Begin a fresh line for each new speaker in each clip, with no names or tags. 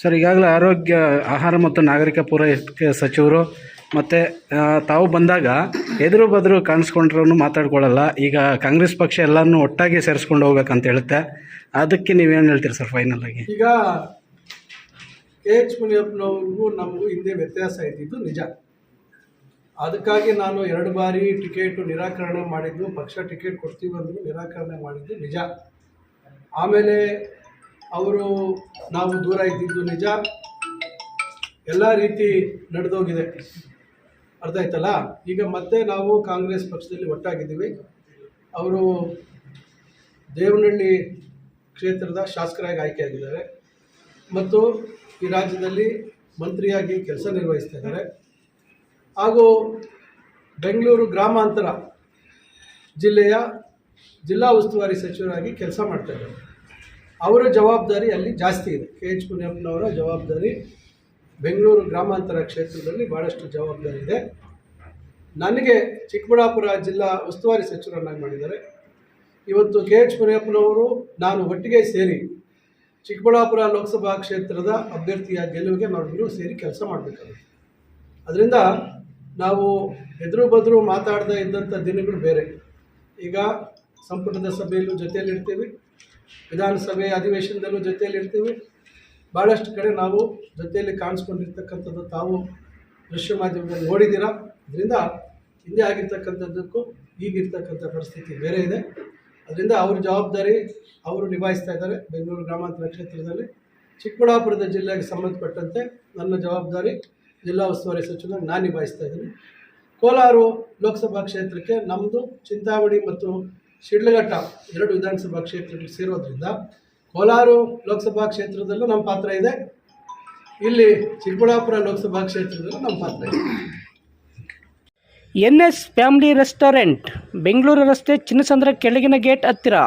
Sir, ಈಗಾಗಲೇ ಆರೋಗ್ಯ, ಆಹಾರ ಮತ್ತು ನಾಗರಿಕ ಪೂರೈಕೆ ಸಚಿವರು ಮತ್ತು ತಾವು ಬಂದಾಗ ಎದುರು ಬದರು ಕಾಣಿಸ್ಕೊಂಡ್ರೂ ಮಾತಾಡ್ಕೊಳ್ಳಲ್ಲ. ಈಗ ಕಾಂಗ್ರೆಸ್ ಪಕ್ಷ ಎಲ್ಲರನ್ನೂ ಒಟ್ಟಾಗಿ ಸೇರಿಸ್ಕೊಂಡು ಹೋಗ್ಬೇಕಂತ ಹೇಳುತ್ತೆ. ಅದಕ್ಕೆ ನೀವೇನು ಹೇಳ್ತೀರಿ ಸರ್ ಫೈನಲ್
ಈಗ ಕೆ ಎಚ್ ಮುನಿಯಪ್ಪನವ್ರಿಗೂ ನಮಗೂ ಹಿಂದೆ ವ್ಯತ್ಯಾಸ ಇದ್ದಿದ್ದು ನಿಜ. ಅದಕ್ಕಾಗಿ ನಾನು ಎರಡು ಬಾರಿ ಟಿಕೆಟ್ ನಿರಾಕರಣೆ ಮಾಡಿದ್ದು, ಪಕ್ಷ ಟಿಕೆಟ್ ಕೊಡ್ತೀವಿ ಅಂದರೂ ನಿರಾಕರಣೆ ಮಾಡಿದ್ದು ನಿಜ. ಆಮೇಲೆ ಅವರು ನಾವು ದೂರ ಇದ್ದಿದ್ದು ನಿಜ. ಎಲ್ಲ ರೀತಿ ನಡೆದೋಗಿದೆ. ಅರ್ಥ ಆಯ್ತಲ್ಲ? ಈಗ ಮತ್ತೆ ನಾವು ಕಾಂಗ್ರೆಸ್ ಪಕ್ಷದಲ್ಲಿ ಒಟ್ಟಾಗಿದ್ದೀವಿ. ಅವರು ದೇವನಹಳ್ಳಿ ಕ್ಷೇತ್ರದ ಶಾಸಕರಾಗಿ ಆಯ್ಕೆಯಾಗಿದ್ದಾರೆ. ಮತ್ತು ಈ ರಾಜ್ಯದಲ್ಲಿ ಮಂತ್ರಿಯಾಗಿ ಕೆಲಸ ನಿರ್ವಹಿಸ್ತಾ ಇದ್ದಾರೆ. ಹಾಗೂ ಬೆಂಗಳೂರು ಗ್ರಾಮಾಂತರ ಜಿಲ್ಲೆಯ ಜಿಲ್ಲಾ ಉಸ್ತುವಾರಿ ಸಚಿವರಾಗಿ ಕೆಲಸ ಮಾಡ್ತಾ ಇದ್ದಾರೆ. ಅವರ ಜವಾಬ್ದಾರಿ ಅಲ್ಲಿ ಜಾಸ್ತಿ ಇದೆ. ಕೆ ಎಚ್ ಮುನಿಯಪ್ಪನವರ ಜವಾಬ್ದಾರಿ ಬೆಂಗಳೂರು ಗ್ರಾಮಾಂತರ ಕ್ಷೇತ್ರದಲ್ಲಿ ಭಾಳಷ್ಟು ಜವಾಬ್ದಾರಿ ಇದೆ. ನನಗೆ ಚಿಕ್ಕಬಳ್ಳಾಪುರ ಜಿಲ್ಲಾ ಉಸ್ತುವಾರಿ ಸಚಿವರನ್ನಾಗಿ ಮಾಡಿದ್ದಾರೆ. ಇವತ್ತು ಕೆ ಎಚ್ ಮುನಿಯಪ್ಪನವರು ನಾನು ಒಟ್ಟಿಗೆ ಸೇರಿ ಚಿಕ್ಕಬಳ್ಳಾಪುರ ಲೋಕಸಭಾ ಕ್ಷೇತ್ರದ ಅಭ್ಯರ್ಥಿಯ ಗೆಲುವಿಗೆ ನಾವಿಬ್ಬರು ಸೇರಿ ಕೆಲಸ ಮಾಡಬೇಕಾಗುತ್ತೆ. ಅದರಿಂದ ನಾವು ಎದುರು ಬದರು ಮಾತಾಡದೇ ಇದ್ದಂಥ ದಿನಗಳು ಬೇರೆ. ಈಗ ಸಂಪುಟದ ಸಭೆಯಲ್ಲೂ ಜೊತೆಯಲ್ಲಿ ಇರ್ತೀವಿ ವಿಧಾನಸಭೆ ಅಧಿವೇಶನದಲ್ಲೂ ಜೊತೆಯಲ್ಲಿ ಇರ್ತೀವಿ. ಭಾಳಷ್ಟು ಕಡೆ ನಾವು ಜೊತೆಯಲ್ಲಿ ಕಾಣಿಸ್ಕೊಂಡಿರ್ತಕ್ಕಂಥದ್ದು ತಾವು ದೃಶ್ಯ ಮಾಧ್ಯಮದಲ್ಲಿ ನೋಡಿದ್ದೀರಾ. ಅದರಿಂದ ಹಿಂದೆ ಆಗಿರ್ತಕ್ಕಂಥದ್ದಕ್ಕೂ ಈಗಿರ್ತಕ್ಕಂಥ ಪರಿಸ್ಥಿತಿ ಬೇರೆ ಇದೆ. ಅದರಿಂದ ಅವ್ರ ಜವಾಬ್ದಾರಿ ಅವರು ನಿಭಾಯಿಸ್ತಾ ಇದ್ದಾರೆ ಬೆಂಗಳೂರು ಗ್ರಾಮಾಂತರ ಕ್ಷೇತ್ರದಲ್ಲಿ. ಚಿಕ್ಕಬಳ್ಳಾಪುರದ ಜಿಲ್ಲೆಗೆ ಸಂಬಂಧಪಟ್ಟಂತೆ ನನ್ನ ಜವಾಬ್ದಾರಿ ಜಿಲ್ಲಾ ಉಸ್ತುವಾರಿ ಸಚಿವ ನಾನು ನಿಭಾಯಿಸ್ತಾ ಇದ್ದೀನಿ. ಕೋಲಾರ ಲೋಕಸಭಾ ಕ್ಷೇತ್ರಕ್ಕೆ ನಮ್ಮದು ಚಿಂತಾಮಣಿ ಮತ್ತು ಶಿಡ್ಲಘಟ್ಟ ಎರಡು ವಿಧಾನಸಭಾ ಕ್ಷೇತ್ರಗಳು ಸೇರೋದ್ರಿಂದ ಕೋಲಾರ ಲೋಕಸಭಾ ಕ್ಷೇತ್ರದಲ್ಲೂ ನಮ್ಮ ಪಾತ್ರ ಇದೆ. ಇಲ್ಲಿ ಚಿಕ್ಕಬಳ್ಳಾಪುರ ಲೋಕಸಭಾ ಕ್ಷೇತ್ರದಲ್ಲೂ ನಮ್ಮ ಪಾತ್ರ ಇದೆ.
N S family restaurant, Bengaluru ರಸ್ತೆ ಚಿನ್ನಸಂದ್ರ ಕೆಳಗಿನ ಗೇಟ್ ಹತ್ತಿರ.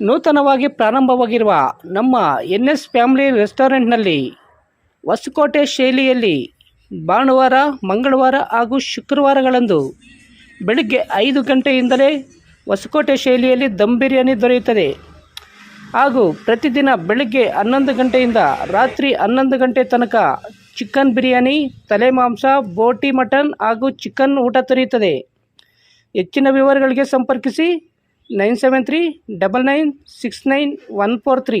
ನೂತನವಾಗಿ ಪ್ರಾರಂಭವಾಗಿರುವ ನಮ್ಮ ಎನ್ ಎಸ್ ಫ್ಯಾಮಿಲಿ ರೆಸ್ಟೋರೆಂಟ್ನಲ್ಲಿ ಹೊಸಕೋಟೆ ಶೈಲಿಯಲ್ಲಿ ಭಾನುವಾರ, ಮಂಗಳವಾರ ಹಾಗೂ ಶುಕ್ರವಾರಗಳಂದು ಬೆಳಿಗ್ಗೆ ಐದು ಗಂಟೆಯಿಂದಲೇ ಹೊಸಕೋಟೆ ಶೈಲಿಯಲ್ಲಿ ದಮ್ ಬಿರಿಯಾನಿ ದೊರೆಯುತ್ತದೆ. ಹಾಗೂ ಪ್ರತಿದಿನ ಬೆಳಗ್ಗೆ ಹನ್ನೊಂದು ಗಂಟೆಯಿಂದ ರಾತ್ರಿ ಹನ್ನೊಂದು ಗಂಟೆ ತನಕ ಚಿಕನ್ ಬಿರಿಯಾನಿ, ತಲೆ ಮಾಂಸ, ಬೋಟಿ ಮಟನ್ ಹಾಗೂ ಚಿಕನ್ ಊಟ ದೊರೆಯುತ್ತದೆ. ಹೆಚ್ಚಿನ ವಿವರಗಳಿಗೆ ಸಂಪರ್ಕಿಸಿ nine seven three double nine six nine one four three.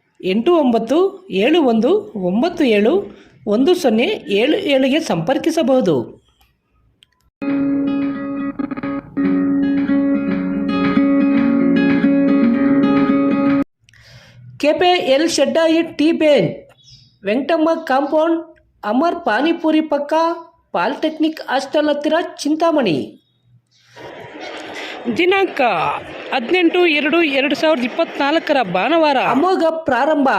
ಎಂಟು ಒಂಬತ್ತು, ಏಳು ಒಂದು, ಒಂಬತ್ತು ಏಳು, ಒಂದು ಸೊನ್ನೆ, ಏಳು ಏಳಿಗೆ ಸಂಪರ್ಕಿಸಬಹುದು. ಕೆಪೆ ಎಲ್ ಶೆಡ್ಡಾಯಿ ಟೀ ಬೇನ್, ವೆಂಕಟಮ್ಮ ಕಾಂಪೌಂಡ್, ಅಮರ್ ಪಾನಿಪುರಿ ಪಕ್ಕ, ಪಾಲಿಟೆಕ್ನಿಕ್ ಹಾಸ್ಟೆಲ್ ಹತ್ತಿರ ಚಿಂತಾಮಣಿ. ದಿನಾಂಕ ಹದಿನೆಂಟು, ಎರಡು ಎರಡು ಸಾವಿರದ ಇಪ್ಪತ್ನಾಲ್ಕರ ಭಾನುವಾರ ಅಮೋಘ ಪ್ರಾರಂಭ.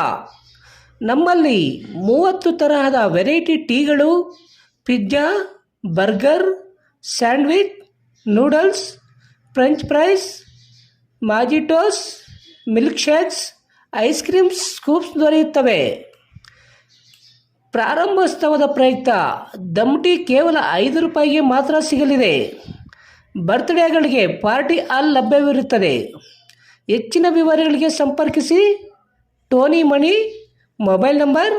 ನಮ್ಮಲ್ಲಿ ಮೂವತ್ತು ತರಹದ variety ಟೀಗಳು, pizza, burger, sandwich, noodles, french fries mojitos milk shakes, ice creams, scoops ದೊರೆಯುತ್ತವೆ. ಪ್ರಾರಂಭೋತ್ಸವದ ಪ್ರಯುಕ್ತ ದಮ್ಟಿ ಕೇವಲ ಐದು ರೂಪಾಯಿಗೆ ಮಾತ್ರ ಸಿಗಲಿದೆ. ಬರ್ತ್ಡೇಗಳಿಗೆ ಪಾರ್ಟಿ ಹಾಲ್ ಲಭ್ಯವಿರುತ್ತದೆ ಹೆಚ್ಚಿನ ವಿವರಗಳಿಗೆ ಸಂಪರ್ಕಿಸಿ ಟೋನಿ ಮಣಿ ಮೊಬೈಲ್ ನಂಬರ್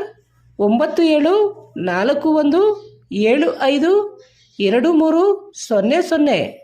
ಒಂಬತ್ತು ಏಳು ನಾಲ್ಕು ಒಂದು ಏಳು ಐದು ಎರಡು ಮೂರು ಸೊನ್ನೆ ಸೊನ್ನೆ.